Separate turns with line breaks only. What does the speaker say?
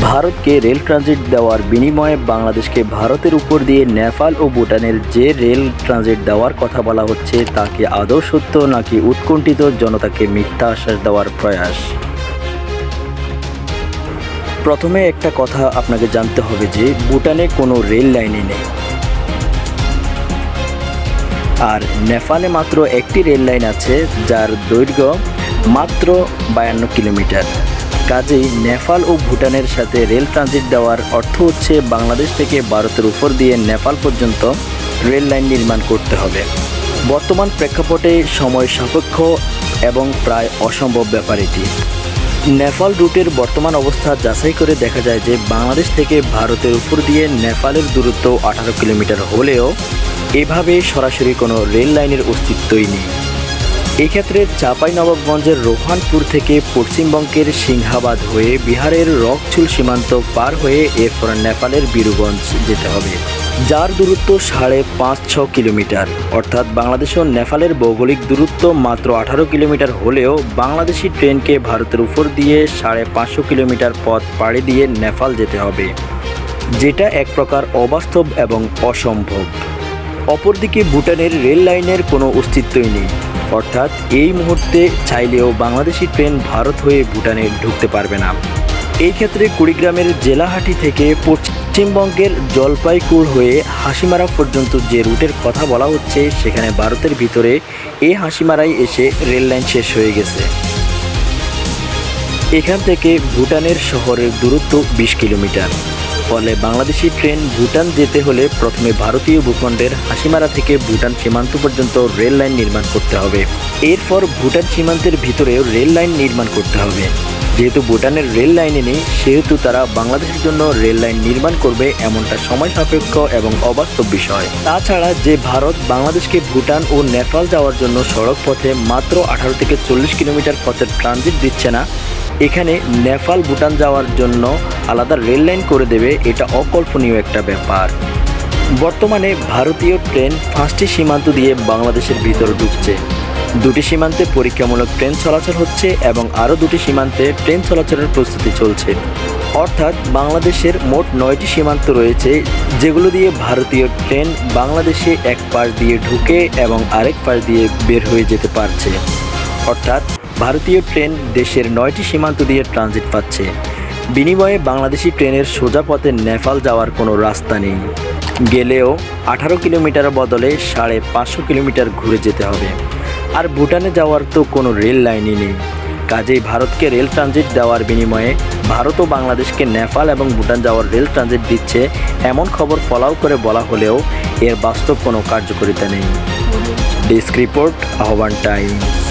ভারতকে rail transit দেওয়ার বিনিময়ে বাংলাদেশকে ভারতের উপর দিয়ে নেপাল ও ভুটানের যে রেল ট্রানজিট দেওয়ার কথা বলা হচ্ছে, তাকে আদৌ সত্য নাকি উৎকণ্ঠিত জনতাকে মিথ্যা আশ্বাস দেওয়ার প্রয়াস? প্রথমে একটা কথা আপনাকে জানতে হবে যে, ভুটানে কোনো রেল লাইনই নেই। আর নেপালে মাত্র একটি রেল লাইন আছে, যার দৈর্ঘ্য মাত্র বায়ান্ন কিলোমিটার। কাজেই নেপাল ও ভুটানের সাথে রেল ট্রানজিট দেওয়ার অর্থ হচ্ছে বাংলাদেশ থেকে ভারতের উপর দিয়ে নেপাল পর্যন্ত রেল লাইন নির্মাণ করতে হবে। বর্তমান প্রেক্ষাপটে সময় সাপেক্ষ এবং প্রায় অসম্ভব ব্যাপার এটি। নেপাল রুটের বর্তমান অবস্থা যাচাই করে দেখা যায় যে বাংলাদেশ থেকে ভারতের উপর দিয়ে নেপালের দূরত্ব আঠারো কিলোমিটার হলেও এভাবে সরাসরি কোনো রেল লাইনের অস্তিত্বই নেই। এক্ষেত্রে নবাবগঞ্জের রোহানপুর থেকে পশ্চিমবঙ্গের সিংহাবাদ হয়ে বিহারের রকচুল সীমান্ত পার হয়ে এরপর নেপালের বীরগঞ্জ যেতে হবে, যার দূরত্ব সাড়ে পাঁচ ছ কিলোমিটার। অর্থাৎ বাংলাদেশ ও নেপালের ভৌগোলিক দূরত্ব মাত্র আঠারো কিলোমিটার হলেও বাংলাদেশি ট্রেনকে ভারতের উপর দিয়ে সাড়ে পাঁচশো কিলোমিটার পথ পাড়ি দিয়ে নেপাল যেতে হবে, যেটা এক প্রকার অবাস্তব এবং অসম্ভব। অপরদিকে ভুটানের রেল লাইনের কোনো অস্তিত্বই নেই। অর্থাৎ এই মুহূর্তে চাইলেও বাংলাদেশি ট্রেন ভারত হয়ে ভুটানে ঢুকতে পারবে না। এই ক্ষেত্রে কুড়িগ্রামের জেলাহাটি থেকে পশ্চিমবঙ্গের জলপাইগুড় হয়ে হাসিমারা পর্যন্ত যে রুটের কথা বলা হচ্ছে, সেখানে ভারতের ভিতরে এই হাসিমারায় এসে রেল লাইন শেষ হয়ে গেছে। এখান থেকে ভুটানের শহরের দূরত্ব বিশ কিলোমিটার। ফলে বাংলাদেশি ট্রেন ভুটান যেতে হলে প্রথমে ভারতীয় ভূখণ্ডের হাসিমারা থেকে ভুটান সীমান্ত পর্যন্ত রেল লাইন নির্মাণ করতে হবে। এরপর ভুটান সীমান্তের ভিতরেও রেল লাইন নির্মাণ করতে হবে। যেহেতু ভুটানের রেল লাইনে নেই, সেহেতু তারা বাংলাদেশের জন্য রেল লাইন নির্মাণ করবে এমনটা সময় সাপেক্ষ এবং অবাস্তব বিষয়। তাছাড়া যে ভারত বাংলাদেশকে ভুটান ও নেপাল যাওয়ার জন্য সড়ক পথে মাত্র আঠারো থেকে চল্লিশ কিলোমিটার পথের ট্রানজিট দিচ্ছে না এখানে নেপাল, ভুটান যাওয়ার জন্য আলাদা রেল লাইন করে দেবে এটা অকল্পনীয় একটা ব্যাপার। বর্তমানে ভারতীয় ট্রেন পাঁচটি সীমান্ত দিয়ে বাংলাদেশের ভিতর ঢুকছে। দুটি সীমান্তে পরীক্ষামূলক ট্রেন চলাচল হচ্ছে এবং আরও দুটি সীমান্তে ট্রেন চলাচলের প্রস্তুতি চলছে। অর্থাৎ বাংলাদেশের মোট নয়টি সীমান্ত রয়েছে, যেগুলো দিয়ে ভারতীয় ট্রেন বাংলাদেশে এক পাশ দিয়ে ঢুকে এবং আরেক পাশ দিয়ে বের হয়ে যেতে পারছে। অর্থাৎ ভারতীয় ট্রেন দেশের নয়টি সীমান্ত দিয়ে ট্রানজিট পাচ্ছে। বিনিময়ে বাংলাদেশি ট্রেনের সোজা পথে নেপাল যাওয়ার কোনো রাস্তা নেই। গেলেও আঠারো কিলোমিটার বদলে সাড়ে পাঁচশো কিলোমিটার ঘুরে যেতে হবে। আর ভুটানে যাওয়ার তো কোনো রেল লাইনই নেই। কাজেই ভারতকে রেল ট্রানজিট দেওয়ার বিনিময়ে ভারত ও বাংলাদেশকে নেপাল এবং ভুটান যাওয়ার রেল ট্রানজিট দিচ্ছে এমন খবর ফলাও করে বলা হলেও এর বাস্তব কোনো কার্যকারিতা নেই। Desk report, Ahban Times.